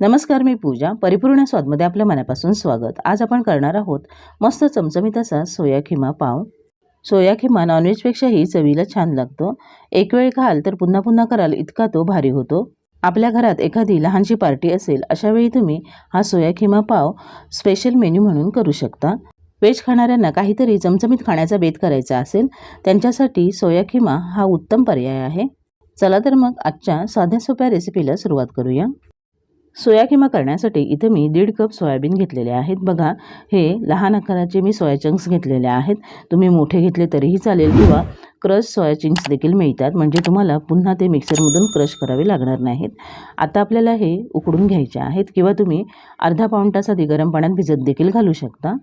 नमस्कार मी पूजा. परिपूर्ण स्वादमध्ये आपल्या मनापासून स्वागत. आज आपण करणार आहोत मस्त चमचमीत असा सोया खिमा पाव. सोया खिमा नॉनव्हेजपेक्षाही चवीला छान लागतो. एक वेळ खाल तर पुन्हा पुन्हा कराल इतका तो भारी होतो. आपल्या घरात एखादी लहानशी पार्टी असेल अशावेळी तुम्ही हा सोया खिमा पाव स्पेशल मेन्यू म्हणून करू शकता. व्हेज खाणाऱ्यांना काहीतरी चमचमीत खाण्याचा बेत करायचा असेल त्यांच्यासाठी सोया खिमा हा उत्तम पर्याय आहे. चला तर मग आजच्या साध्या सोप्या रेसिपीला सुरुवात करूया. सोया किमा करण्यासाठी इथं मी दीड कप सोयाबीन घेतलेले आहेत. बघा हे लहान आकाराचे मी सोया चंक्स घेतलेले आहेत. तुम्ही मोठे घेतले तरीही चालेल किंवा क्रश सोया चिंक्स देखील मिळतात. म्हणजे तुम्हाला पुन्हा ते मिक्सरमधून क्रश करावे लागणार नाहीत. आता आपल्याला हे उकडून घ्यायचे आहेत किंवा तुम्ही अर्धा पाऊण तास आधी गरम पाण्यात भिजत देखील घालू शकता.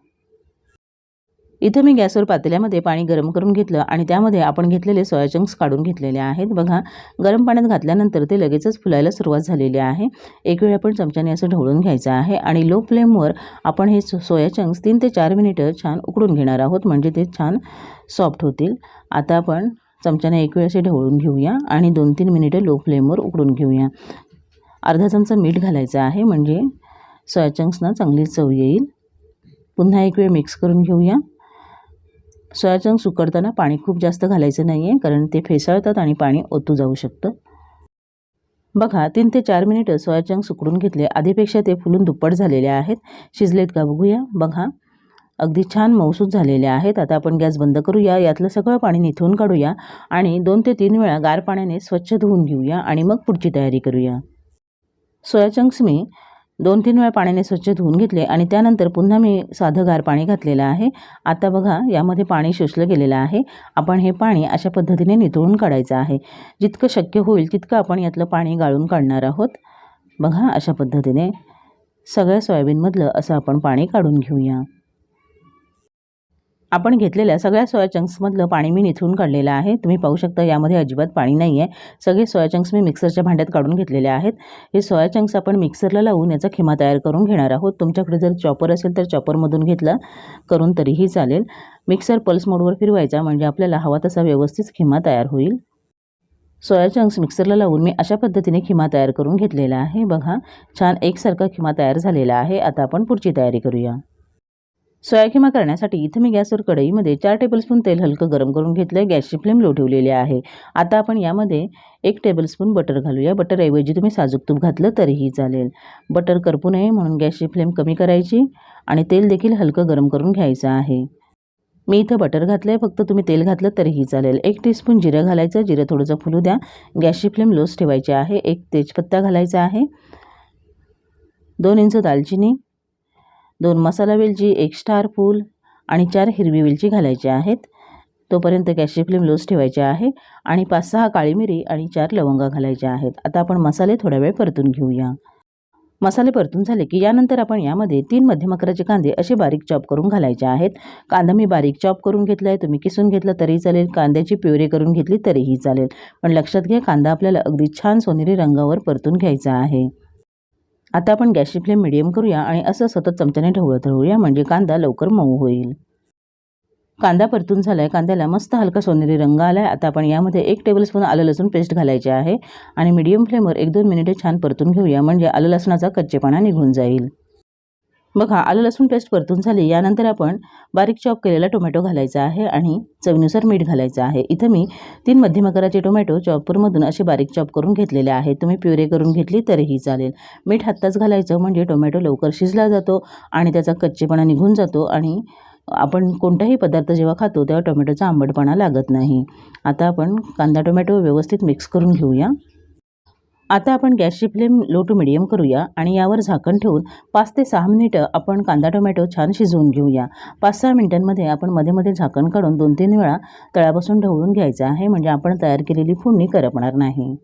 इथं मी गॅसवर पातेल्यामध्ये पाणी गरम करून घेतलं आणि त्यामध्ये आपण घेतलेले सोया चंक्स काढून घेतलेले आहेत. बघा गरम पाण्यात घातल्यानंतर ते लगेचच फुलायला सुरुवात झालेली आहे. एक वेळ आपण चमच्याने असं ढवळून घ्यायचं आहे आणि लो फ्लेमवर आपण हे सो सोया चंक्स तीन ते चार मिनिटं छान उकडून घेणार आहोत म्हणजे ते छान सॉफ्ट होतील. आता आपण चमच्याने एक वेळ असे ढवळून घेऊया आणि दोन तीन मिनिटं लो फ्लेमवर उकडून घेऊया. अर्धा चमचा मीठ घालायचं आहे म्हणजे सोया चंक्सना चांगली चव येईल. पुन्हा एक वेळ मिक्स करून घेऊया. सोया चंक्स उकडताना पाणी खूप जास्त घालायचं नाही आहे कारण ते फेसाळतात आणि पाणी ओतू जाऊ शकतं. बघा तीन ते चार मिनिटं सोया चंक्स उकडून घेतले. आधीपेक्षा ते फुलून दुप्पट झालेले आहेत. शिजलेत का बघूया. बघा अगदी छान मौसूद झालेले आहेत. आता आपण गॅस बंद करूया. यातलं सगळं पाणी निथून काढूया आणि दोन ते तीन वेळा गार पाण्याने स्वच्छ धुवून घेऊया आणि मग पुढची तयारी करूया. सोया चंक्स मी दोन तीन वेळा पाण्याने स्वच्छ धुवून घेतले आणि त्यानंतर पुन्हा मी साधं गार पाणी घातलेलं आहे. आता बघा यामध्ये पाणी शोषलं गेलेलं आहे. आपण हे पाणी अशा पद्धतीने निथळून काढायचं आहे. जितकं शक्य होईल तितकं आपण यातलं पाणी गाळून काढणार आहोत. बघा अशा पद्धतीने सगळ्या सोयाबीनमधलं असं आपण पाणी काढून घेऊया. आपण घेतलेल्या सगळ्या सोया चंक्समधलं पाणी मी निथळून काढलेलं आहे. तुम्ही पाहू शकता यामध्ये अजिबात पाणी नाही आहे सगळे सोया चंक्स मी मिक्सरच्या भांड्यात काढून घेतलेले आहेत. हे सोया चंक्स आपण मिक्सरला लावून याचा खिमा तयार करून घेणार आहोत. तुमच्याकडे जर चॉपर असेल तर चॉपरमधून घेतला करून तरीही चालेल. मिक्सर पल्स मोडवर फिरवायचा म्हणजे आपल्याला हवा तसा व्यवस्थित खिमा तयार होईल. सोया चंक्स मिक्सरला लावून मी अशा पद्धतीने खिमा तयार करून घेतलेला आहे. बघा छान एकसारखा खिमा तयार झालेला आहे. आता आपण पुढची तयारी करूया. सोया खिमा करण्यासाठी इथं मी गॅसवर कढईमध्ये चार टेबलस्पून तेल हलकं गरम करून घेतलं आहे गॅसची फ्लेम लो ठेवलेली आहे. आता आपण यामध्ये एक टेबलस्पून बटर घालूया. बटरऐवजी तुम्ही साजूक तूप घातलं तरीही चालेल. बटर करपू नये म्हणून गॅसची फ्लेम कमी करायची आणि तेल देखील हलकं गरम करून घ्यायचं आहे. मी इथं बटर घातलं आहे फक्त तुम्ही तेल घातलं तरीही चालेल. एक टीस्पून जिरं घालायचं. जिरं थोडंसं फुलू द्या. गॅसची फ्लेम लोच ठेवायची आहे. एक तेजपत्ता घालायचा आहे. दोन इंच दालचिनी. दोन मसाला वेलची एक स्टार फूल आणि चार हिरवी वेलची घालायची आहेत. तोपर्यंत गॅसची फ्लेम लोच ठेवायची आहे आणि पाच सहा काळी मिरी आणि चार लवंगा घालायच्या आहेत. आता आपण मसाले थोडा वेळ परतून घेऊया. मसाले परतून झाले की यानंतर आपण यामध्ये तीन मध्यम अकराचे कांदे असे बारीक चॉप करून घालायचे आहेत. कांदा मी बारीक चॉप करून घेतला आहे तुम्ही किसून घेतला तरी चालेल. कांद्याची प्युरे करून घेतली तरीही चालेल. पण लक्षात घ्या कांदा आपल्याला अगदी छान सोनेरी रंगावर परतून घ्यायचा आहे. आता आपण गॅसची फ्लेम मिडियम करूया आणि असं सतत चमच्याने ढवळत राहूया म्हणजे कांदा लवकर मऊ होईल. कांदा परतून झाला आहे कांद्याला मस्त हलका सोनेरी रंग आला आहे आता आपण यामध्ये एक टेबलस्पून आलं लसूण पेस्ट घालायचे आहे आणि मीडियम फ्लेमवर एक दोन मिनिटे छान परतून घेऊया म्हणजे आलं लसणाचा कच्चेपणा निघून जाईल. बघा आलं लसूण पेस्ट परतून झाली. यानंतर आपण बारीक चॉप केलेला टोमॅटो घालायचा आहे आणि चवीनुसार मीठ घालायचं आहे. इथं मी तीन मध्यम आकाराचे टोमॅटो चॉपरमधून असे बारीक चॉप करून घेतलेले आहेत. तुम्ही प्युरे करून घेतली तरीही चालेल. मीठ हाताच घालायचं म्हणजे टोमॅटो लवकर शिजला जातो आणि त्याचा कच्चेपणा निघून जातो आणि आपण कोणताही पदार्थ जेव्हा खातो तेव्हा टोमॅटोचा आंबटपणा लागत नाही. आता आपण कांदा टोमॅटो व्यवस्थित मिक्स करून घेऊया. आता आपण गॅसची फ्लेम लो टू मिडियम करूया आणि यावर झाकण ठेवून पाच ते सहा मिनिटं आपण कांदा टोमॅटो छान शिजवून घेऊया. पाच सहा मिनिटांमध्ये आपण मध्ये मध्ये झाकण काढून दोन तीन वेळा तळापासून ढवळून घ्यायचं आहे. म्हणजे आपण तयार केलेली फोडणी करपणार नाही.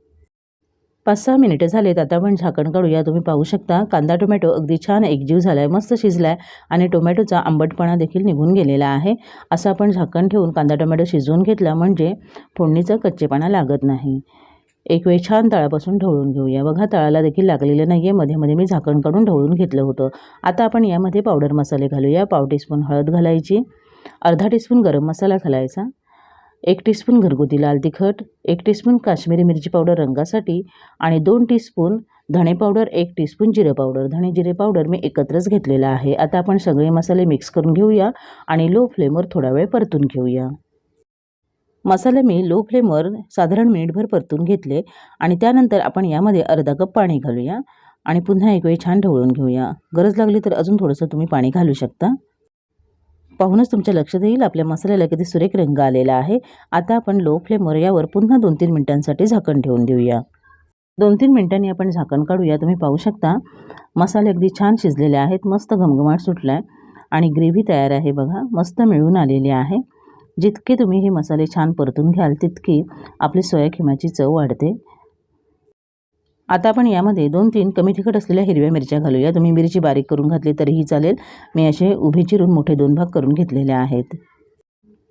पाच सहा मिनिटं झालेत. आता आपण झाकण काढूया. तुम्ही पाहू शकता कांदा टोमॅटो अगदी छान एकजीव झाला आहे मस्त शिजला आहे आणि टोमॅटोचा आंबटपणा देखील निघून गेलेला आहे. असं आपण झाकण ठेवून कांदा टोमॅटो शिजवून घेतला म्हणजे फोडणीचा कच्चेपणा लागत नाही. एक वेळ छान तळापासून ढवळून घेऊया. बघा तळाला देखील लागलेलं नाही आहे मध्ये मध्ये मी झाकण काढून ढवळून घेतलं होतं. आता आपण यामध्ये पावडर मसाले घालूया. पाव टीस्पून हळद घालायची. अर्धा टीस्पून गरम मसाला घालायचा. एक टीस्पून घरगुती लाल तिखट. एक टीस्पून काश्मीरी मिरची पावडर रंगासाठी. आणि दोन टीस्पून धणे पावडर एक टीस्पून जिरे पावडर धणे जिरे पावडर मी एकत्रच घेतलेला आहे. आता आपण सगळे मसाले मिक्स करून घेऊया. आणि लो फ्लेमवर थोडा वेळ परतून घेऊया. मसाले मी लो फ्लेमवर साधारण मिनिटभर परतून घेतले आणि त्यानंतर आपण यामध्ये अर्धा कप पाणी घालूया आणि पुन्हा एक वेळी छान ढवळून घेऊया. गरज लागली तर अजून थोडंसं तुम्ही पाणी घालू शकता. पाहूनच तुमच्या लक्षात येईल आपल्या मसाल्याला किती सुरेख रंग आलेला आहे. आता आपण लो फ्लेमवर यावर पुन्हा दोन तीन मिनिटांसाठी झाकण ठेवून देऊया. दोन तीन मिनिटांनी आपण झाकण काढूया. तुम्ही पाहू शकता मसाले अगदी छान शिजलेले आहेत मस्त घमघमाट सुटला आहे आणि ग्रेव्ही तयार आहे बघा मस्त मिळून आलेली आहे. जितके तुम्ही हे मसाले छान परतून घ्याल तितकी आपली सोया खिमाची चव वाढते. आता आपण यामध्ये दोन तीन कमी तिखट असलेल्या हिरव्या मिरच्या घालूया. तुम्ही मिरची बारीक करून घातली तरीही चालेल. मी असे उभे चिरून मोठे दोन भाग करून घेतलेले आहेत.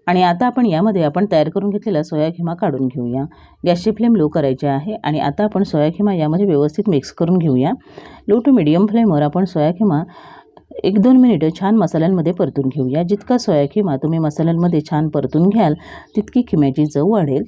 आणि आता आपण यामध्ये आपण तयार करून घेतलेला सोया खिमा काढून घेऊया. गॅसची फ्लेम लो करायची आहे आणि आता आपण सोया खिमा यामध्ये व्यवस्थित मिक्स करून घेऊया. लो टू मिडियम फ्लेमवर आपण सोया खिमा एक दोन मिनिटं छान मसाल्यांमध्ये परतून घेऊया. जितका सोया किमा तुम्ही मसाल्यांमध्ये छान परतून घ्याल तितकी खिम्याची चव वाढेल.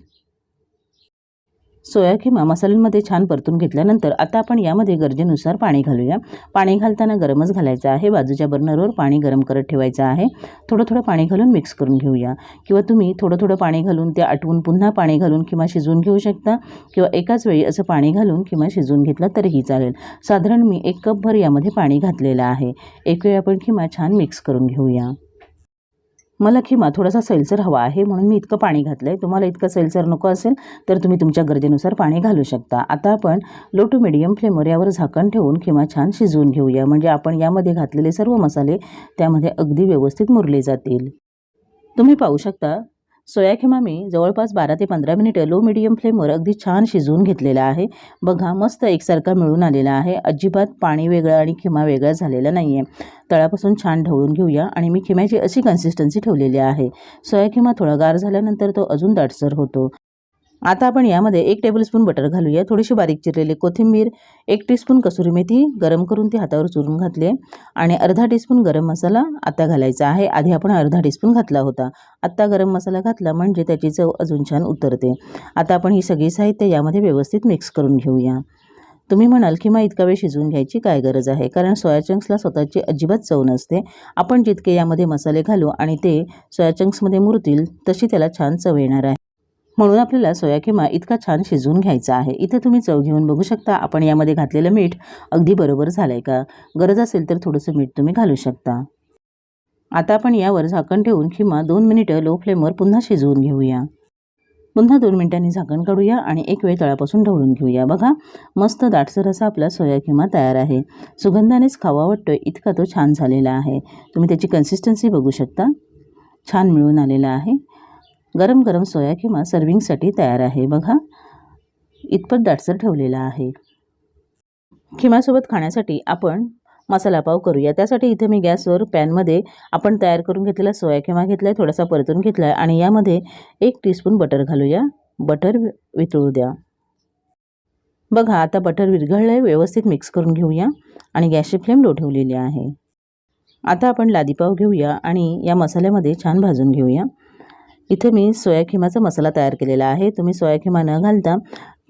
सोया किंवा मसाल्यांमध्ये छान परतून घेतल्यानंतर आता आपण यामध्ये गरजेनुसार पाणी घालूया. पाणी घालताना गरमच घालायचं आहे. बाजूच्या बर्नरवर पाणी गरम करत ठेवायचं आहे. थोडं थोडं पाणी घालून मिक्स करून घेऊया. किंवा तुम्ही थोडं थोडं पाणी घालून ते आटवून पुन्हा पाणी घालून किंवा शिजवून घेऊ शकता. किंवा एकाच वेळी असं पाणी घालून किंवा शिजवून घेतलं तरीही चालेल. साधारण मी एक कपभर यामध्ये पाणी घातलेलं आहे. एक वेळ आपण किंवा छान मिक्स करून घेऊया. मला किंवा थोडासा सैलसर हवा आहे म्हणून मी इतकं पाणी घातलं आहे तुम्हाला इतकं सैलसर नको असेल तर तुम्ही तुमच्या गरजेनुसार पाणी घालू शकता. आता आपण लो टू मिडियम फ्लेमवर यावर झाकण ठेवून किंवा छान शिजवून घेऊया. म्हणजे आपण यामध्ये घातलेले सर्व मसाले त्यामध्ये अगदी व्यवस्थित मुरले जातील. तुम्ही पाहू शकता सोयाखिमा मी जवळपास बारा ते पंधरा मिनिटं लो मिडियम फ्लेमवर अगदी छान शिजवून घेतलेला आहे. बघा मस्त एकसारखा मिळून आलेला आहे. अजिबात पाणी वेगळं आणि खिमा वेगळा झालेला नाही आहे तळापासून छान ढवळून घेऊया आणि मी खिम्याची अशी कन्सिस्टन्सी ठेवलेली आहे. सोयाखिमा थोडा गार झाल्यानंतर तो अजून दाटसर होतो. आता आपण यामध्ये एक टेबलस्पून बटर घालूया. थोडीशी बारीक चिरलेली कोथिंबीर एक टीस्पून कसुरी मेथी गरम करून ती हातावर चुरून घातली आणि अर्धा टीस्पून गरम मसाला आता घालायचा आहे. आधी आपण अर्धा टीस्पून घातला होता. आत्ता गरम मसाला घातला म्हणजे त्याची चव अजून छान उतरते. आता आपण ही सगळी साहित्य यामध्ये व्यवस्थित मिक्स करून घेऊया. तुम्ही म्हणाल की मग इतका वेळ शिजवून घ्यायची काय गरज आहे? कारण सोया चंक्सला स्वतःची अजिबात चव नसते. आपण जितके यामध्ये मसाले घालू आणि ते सोया चंक्समध्ये मुरतील तशी त्याला छान चव येणार आहे. म्हणून आपल्याला सोया किमा इतका छान शिजवून घ्यायचा आहे. इथे तुम्ही चव घेऊन बघू शकता. आपण यामध्ये घातलेलं मीठ अगदी बरोबर झालं आहे का? गरज असेल तर थोडंसं मीठ तुम्ही घालू शकता. आता आपण यावर झाकण ठेवून किंवा दोन मिनिटं लो फ्लेमवर पुन्हा शिजवून घेऊया. पुन्हा दोन मिनिटांनी झाकण काढूया आणि एक वेळ तळापासून ढवळून घेऊया. बघा मस्त दाटसर असा आपला सोया किमा तयार आहे. सुगंधानेच खावा वाटतोय. इतका तो छान झालेला आहे. तुम्ही त्याची कन्सिस्टन्सी बघू शकता. छान मिळून आलेला आहे. गरम गरम सोया किंवा सर्विंगसाठी तयार आहे. बघा इतपत दाटसर ठेवलेला आहे. खिमासोबत खाण्यासाठी आपण मसाला पाव करूया. त्यासाठी इथे मी गॅसवर पॅनमध्ये आपण तयार करून घेतलेला सोया किंवा घेतला आहे थोडासा परतून घेतला आहे आणि यामध्ये एक टीस्पून बटर घालूया. बटर वितळू द्या. बघा आता बटर विरघळलं आहे व्यवस्थित मिक्स करून घेऊया आणि गॅसची फ्लेम लो ठेवलेली आहे. आता आपण लादीपाव घेऊया आणि या मसाल्यामध्ये छान भाजून घेऊया. इथे मी सोया खिमाचा मसाला तयार केलेला आहे. तुम्ही सोया खिमा न घालता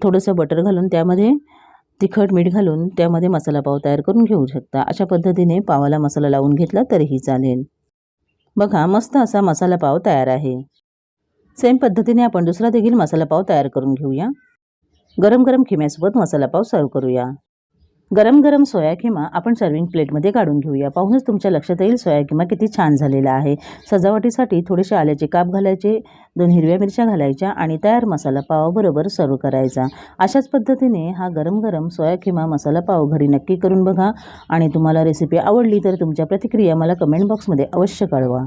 थोडंसं बटर घालून त्यामध्ये तिखट मीठ घालून त्यामध्ये मसाला पाव तयार करून घेऊ शकता. अशा पद्धतीने पावाला मसाला लावून घेतला तरीही चालेल. बघा मस्त असा मसाला पाव तयार आहे. सेम पद्धतीने आपण दुसरा देखील मसाला पाव तयार करून घेऊया. गरम गरम खिम्यासोबत मसाला पाव सर्व करूया. गरम गरम सोया किमा आपण सर्विंग प्लेटमध्ये काढून घेऊया. पाहूनच तुमच्या लक्षात येईल सोया किमा किती छान झालेला आहे. सजावटीसाठी थोडेसे आल्याचे काप घालायचे दोन हिरव्या मिरच्या घालायच्या आणि तयार मसाला पावाबरोबर सर्व करायचा. अशाच पद्धतीने हा गरम गरम सोया किमा मसाला पाव घरी नक्की करून बघा. आणि तुम्हाला रेसिपी आवडली तर तुमच्या प्रतिक्रिया मला कमेंट बॉक्समध्ये अवश्य कळवा.